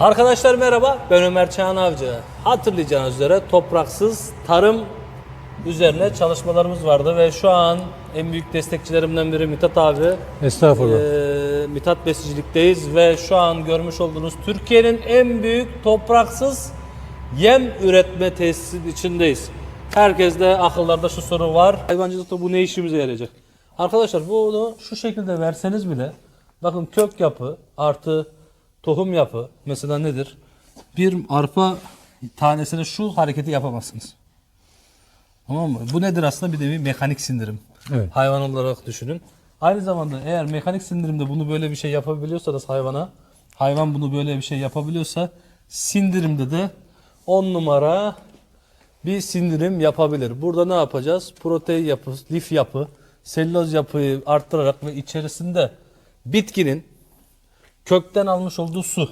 Arkadaşlar merhaba, ben Ömer Çağan Avcı. Hatırlayacağınız üzere topraksız tarım üzerine çalışmalarımız vardı ve şu an en büyük destekçilerimden biri Mithat abi. Estağfurullah. Ee, Mithat Besicilik'teyiz ve şu an görmüş olduğunuz Türkiye'nin en büyük topraksız yem üretme tesisinin içindeyiz. Herkes de akıllarda şu soru var. Hayvancılıkta bu ne işimize yarayacak? Arkadaşlar bunu şu şekilde verseniz bile bakın kök yapı artı tohum yapı mesela nedir? Bir arpa tanesine şu hareketi yapamazsınız. Tamam mı? Bu nedir aslında bir nevi mekanik sindirim. Evet. Hayvan olarak düşünün. Aynı zamanda eğer mekanik sindirimde bunu böyle bir şey yapabiliyorsanız hayvana, hayvan bunu böyle bir şey yapabiliyorsa sindirimde de 10 numara bir sindirim yapabilir. Burada ne yapacağız? Protein yapı, lif yapı, selüloz yapıyı arttırarak ve içerisinde bitkinin kökten almış olduğu su,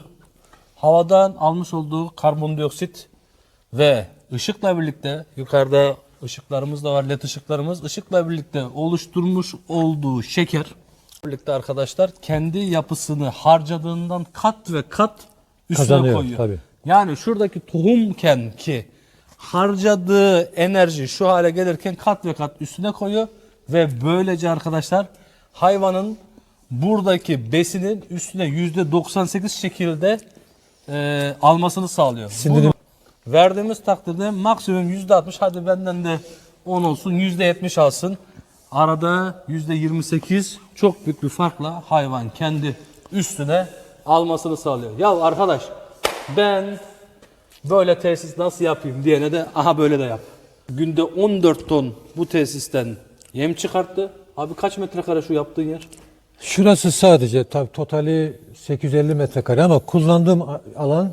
havadan almış olduğu karbondioksit ve ışıkla birlikte yukarıda ışıklarımız da var led ışıklarımız ışıkla birlikte oluşturmuş olduğu şeker birlikte arkadaşlar kendi yapısını harcadığından kat ve kat üstüne Kazanıyor, koyuyor. tabii. Yani şuradaki tohumken ki harcadığı enerji şu hale gelirken kat ve kat üstüne koyuyor ve böylece arkadaşlar hayvanın buradaki besinin üstüne yüzde 98 şekilde e, almasını sağlıyor. Sindirim- Bunu verdiğimiz takdirde maksimum yüzde 60 hadi benden de 10 olsun yüzde 70 alsın. Arada yüzde 28 çok büyük bir farkla hayvan kendi üstüne almasını sağlıyor. Ya arkadaş ben böyle tesis nasıl yapayım diyene de aha böyle de yap. Günde 14 ton bu tesisten yem çıkarttı. Abi kaç metrekare şu yaptığın yer? Şurası sadece tabii totali 850 metrekare ama kullandığım alan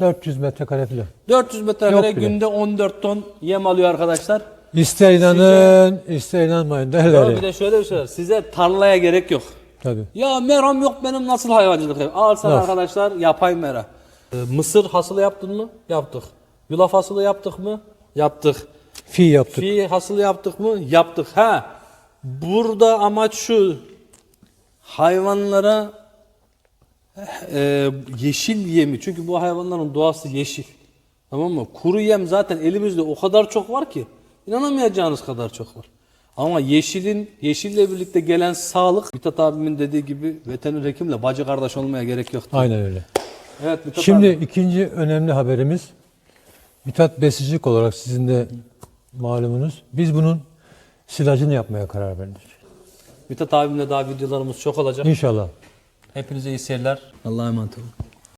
400 metrekare falan. 400 metrekare Yok bile. günde 14 ton yem alıyor arkadaşlar. İster inanın, ister inanmayın Ya bir derler. de şöyle bir şey var. Size tarlaya gerek yok. Tabii. Ya meram yok benim nasıl hayvancılık yapayım? Al sana Yok. arkadaşlar yapay mera. Ee, Mısır hasılı yaptın mı? Yaptık. Yulaf hasılı yaptık mı? Yaptık. Fi yaptık. Fi hasılı yaptık mı? Yaptık. Ha. Burada amaç şu. Hayvanlara e, yeşil yemi. Çünkü bu hayvanların doğası yeşil. Tamam mı? Kuru yem zaten elimizde o kadar çok var ki. inanamayacağınız kadar çok var. Ama yeşilin, yeşille birlikte gelen sağlık, Mithat abimin dediği gibi veteriner hekimle bacı kardeş olmaya gerek yok. Aynen öyle. Evet Mithat Şimdi abi. ikinci önemli haberimiz Mithat Besicilik olarak sizin de malumunuz. Biz bunun silajını yapmaya karar verdik. Mithat abimle daha videolarımız çok olacak. İnşallah. Hepinize iyi seyirler. Allah'a emanet olun.